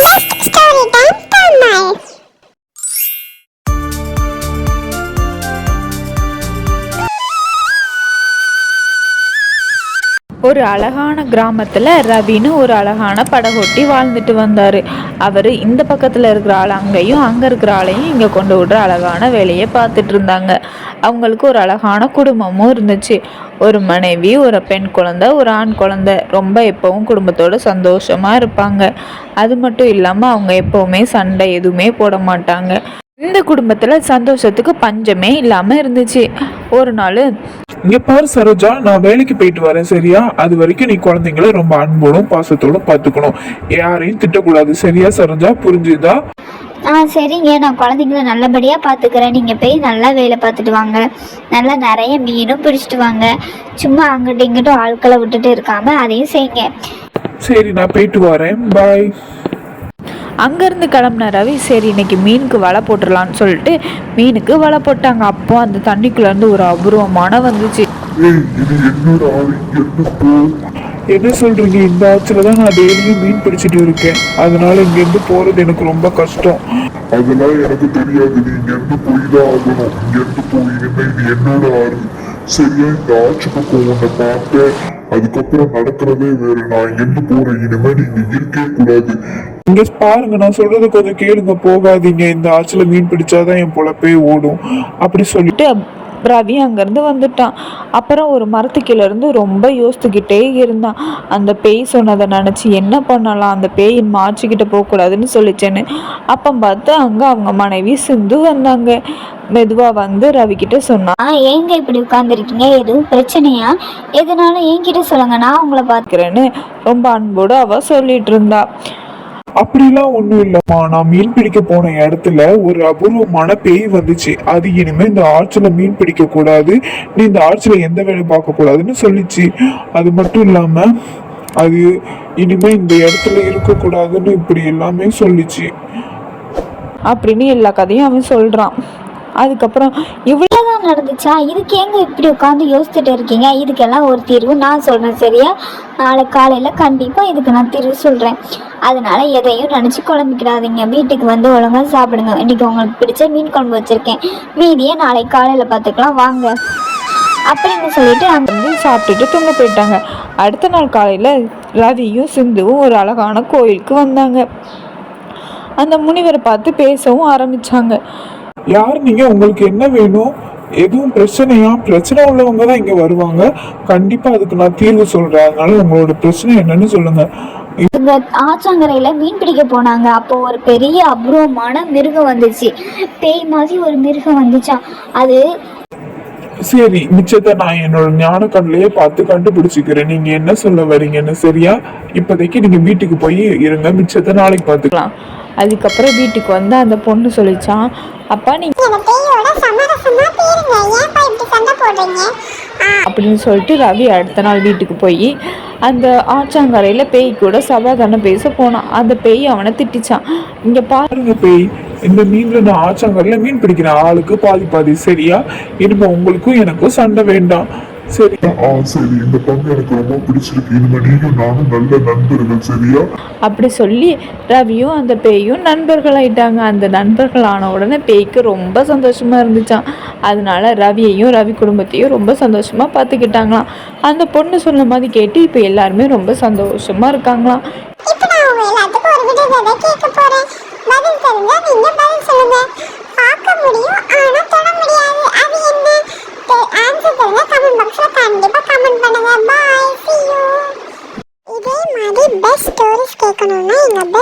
last ஒரு அழகான கிராமத்தில் ரவின்னு ஒரு அழகான படகொட்டி வாழ்ந்துட்டு வந்தார். அவர் இந்த பக்கத்தில் இருக்கிற ஆள் அங்கேயும் அங்கே இருக்கிற ஆளையும் இங்கே கொண்டு விடுற அழகான வேலையை பார்த்துட்டு இருந்தாங்க. அவங்களுக்கு ஒரு அழகான குடும்பமும் இருந்துச்சு. ஒரு மனைவி ஒரு பெண் குழந்தை ஒரு ஆண் குழந்தை. ரொம்ப எப்போவும் குடும்பத்தோடு சந்தோஷமாக இருப்பாங்க. அது மட்டும் இல்லாமல் அவங்க எப்போவுமே சண்டை எதுவுமே போட மாட்டாங்க. இந்த குடும்பத்தில் சந்தோஷத்துக்கு பஞ்சமே இல்லாமல் இருந்துச்சு. ஒரு நாள் இங்க பாரு சரோஜா நான் வேலைக்கு போயிட்டு வரேன் சரியா? அது வரைக்கும் நீ குழந்தைங்கள ரொம்ப அன்போடும் பாசத்தோடும் பாத்துக்கணும் யாரையும் திட்டக்கூடாது சரியா சரோஜா? புரிஞ்சுதா? ஆ சரிங்க. நான் குழந்தைங்கள நல்லபடியாக பார்த்துக்கிறேன். நீங்கள் போய் நல்லா வேலை பார்த்துட்டு வாங்க. நல்லா நிறைய மீனும் பிடிச்சிட்டு வாங்க. சும்மா அங்கிட்டும் இங்கிட்டும் ஆட்களை விட்டுட்டு இருக்காம அதையும் செய்யுங்க. சரி நான் போயிட்டு வரேன். பாய் அங்கேருந்து கிளம்புன ரவி சரி இன்னைக்கு மீனுக்கு வலை போட்டுடலான்னு சொல்லிட்டு மீனுக்கு வலை போட்டாங்க. அப்போ அந்த தண்ணிக்குள்ளேருந்து ஒரு அபூர்வமான வந்துச்சு. என்ன சொல்றீங்க? இந்த ஆற்றுல தான் நான் டெய்லியும் மீன் பிடிச்சிட்டு இருக்கேன். அதனால இங்க இருந்து போறது எனக்கு ரொம்ப கஷ்டம். அதெல்லாம் எனக்கு தெரியாது. நீ இங்க இருந்து போய் தான் ஆகணும். இங்க இருந்து போய் இது என்னோட ஆறு? சரியா இந்த ஆட்சி பக்கம் உன்னை பார்த்தேன். அதுக்கப்புறம் நடக்கிறதே வேற. நான் எங்க போறேன் இனிமே நீங்க இருக்கவே கூடாது. இங்க பாருங்க நான் சொல்றது கொஞ்சம் கேளுங்க. போகாதீங்க. இந்த ஆற்றுல மீன் பிடிச்சாதான் என் பொழப்பே ஓடும். அப்படி சொல்லிட்டு ரவி அங்கேருந்து வந்துட்டான். அப்புறம் ஒரு மரத்து கீழ இருந்து ரொம்ப யோசித்துக்கிட்டே இருந்தான். அந்த பேய் சொன்னதை நினச்சி என்ன பண்ணலாம்? அந்த பேய் மாற்றிக்கிட்ட போகக்கூடாதுன்னு சொல்லிச்சேன்னு. அப்போ பார்த்து அங்கே அவங்க மனைவி சிந்து வந்தாங்க. மெதுவாக வந்து ரவி கிட்ட சொன்னான் ஏங்க இப்படி உட்காந்துருக்கீங்க எதுவும் பிரச்சனையா? எதுனாலும் என்கிட்ட சொல்லுங்க நான் உங்களை பார்க்கிறேன்னு ரொம்ப அன்போடு அவ சொல்லிட்டு இருந்தா. அப்படிலாம் ஒண்ணும் இல்லம்மா. நான் மீன் பிடிக்க போன இடத்துல ஒரு அபூர்வமான பேய் வந்துச்சு. அது இனிமேல் இந்த ஆற்றில் மீன் பிடிக்க கூடாது. நீ இந்த ஆற்றில் எந்த வேலையும் பார்க்கக்கூடாதுன்னு சொல்லிச்சு. அது மட்டும் இல்லாம அது இனிமே இந்த இடத்துல இருக்கக்கூடாதுன்னு இப்படி எல்லாமே சொல்லிச்சு. அப்படின்னு எல்லா கதையும் அவன் சொல்கிறான் அதுக்கப்புறம் இவ்வளோ இவ்வளோதான் நடந்துச்சா? இதுக்கு ஏங்க இப்படி உட்காந்து யோசிச்சுட்டு இருக்கீங்க? இதுக்கெல்லாம் ஒரு தீர்வு நான் சொல்கிறேன் சரியா? நாளை காலையில் கண்டிப்பாக இதுக்கு நான் தீர்வு சொல்கிறேன் அதனால எதையும் நினச்சி குழம்பிக்கிடாதீங்க. வீட்டுக்கு வந்து ஒழுங்காக சாப்பிடுங்க. இன்னைக்கு உங்களுக்கு பிடிச்ச மீன் குழம்பு வச்சுருக்கேன். மீதியை நாளை காலையில் பார்த்துக்கலாம். வாங்க. அப்படின்னு சொல்லிட்டு அந்த மீன் சாப்பிட்டுட்டு தூங்க போயிட்டாங்க. அடுத்த நாள் காலையில் ரவியும் சிந்துவும் ஒரு அழகான கோயிலுக்கு வந்தாங்க. அந்த முனிவரை பார்த்து பேசவும் ஆரம்பிச்சாங்க. யார் நீங்க? உங்களுக்கு என்ன வேணும்? எதுவும் பிரச்சனையா? பிரச்சனை உள்ளவங்க தான் இங்க வருவாங்க. கண்டிப்பா அதுக்கு நான் தீர்வு சொல்றேன். அதனால உங்களோட பிரச்சனை என்னன்னு சொல்லுங்க. இந்த ஆற்றங்கரையில் மீன் பிடிக்க போனாங்க. அப்போ ஒரு பெரிய அபூர்வமான மிருகம் வந்துச்சு. பேய் மாதிரி ஒரு மிருகம் வந்துச்சாம் அது சரி மிச்சத்தை நான் என்னோட ஞான கண்ணிலேயே பார்த்து கண்டுபிடிச்சிக்கிறேன். நீங்க என்ன சொல்ல வரீங்கன்னு சரியா? இப்போதைக்கு நீங்க வீட்டுக்கு போய் இருங்க. மிச்சத்தை நாளைக்கு பார்த்துக்கலாம். அதுக்கப்புறம் வீட்டுக்கு வந்து அந்த பொண்ணு சொல்லிச்சான் அப்பா நீ இந்த பேயோட சமரசமா பேருங்க ஏன்ப்பா இப்படி சண்டை போடுறீங்க? ஆ. அப்படின்னு சொல்லிட்டு ரவி அடுத்த நாள் வீட்டுக்கு போய் அந்த ஆச்சாங்கரையில் பேய் கூட சமாதானம் பேச போனான் அந்த பேய் அவனை திட்டிச்சான் இங்கே பாரு பாருங்க பேய் இந்த மீன்ல நான் ஆச்சாங்கல்ல மீன் பிடிக்கிறேன் ஆளுக்கு பாதி பாதி சரியா இனிமே உங்களுக்கும் எனக்கும் சண்டை வேண்டாம். சரி. ஆ சரி. இந்த பங்கு எனக்கு ரொம்ப பிடிச்சிருக்கு. இனிமே நீயும் நானும் நல்ல நண்பர்கள் சரியா? அப்படி சொல்லி ரவியும் அந்த பேயும் நண்பர்களாயிட்டாங்க. அந்த நண்பர்கள் ஆன உடனே பேய்க்கு ரொம்ப சந்தோஷமா இருந்துச்சான் அதனால ரவியையும் ரவி குடும்பத்தையும் ரொம்ப சந்தோஷமா பார்த்துக்கிட்டாங்களாம் அந்த பொண்ணு சொன்ன மாதிரி கேட்டு இப்போ எல்லாருமே ரொம்ப சந்தோஷமா இருக்காங்களாம். இப்போ நான் உங்க எல்லாத்துக்கும் ஒரு விடுதலை கேட்க போறேன். பதில் தெரிஞ்சா நீங்க பதில் சொல்லுங்க. いこのラインがベ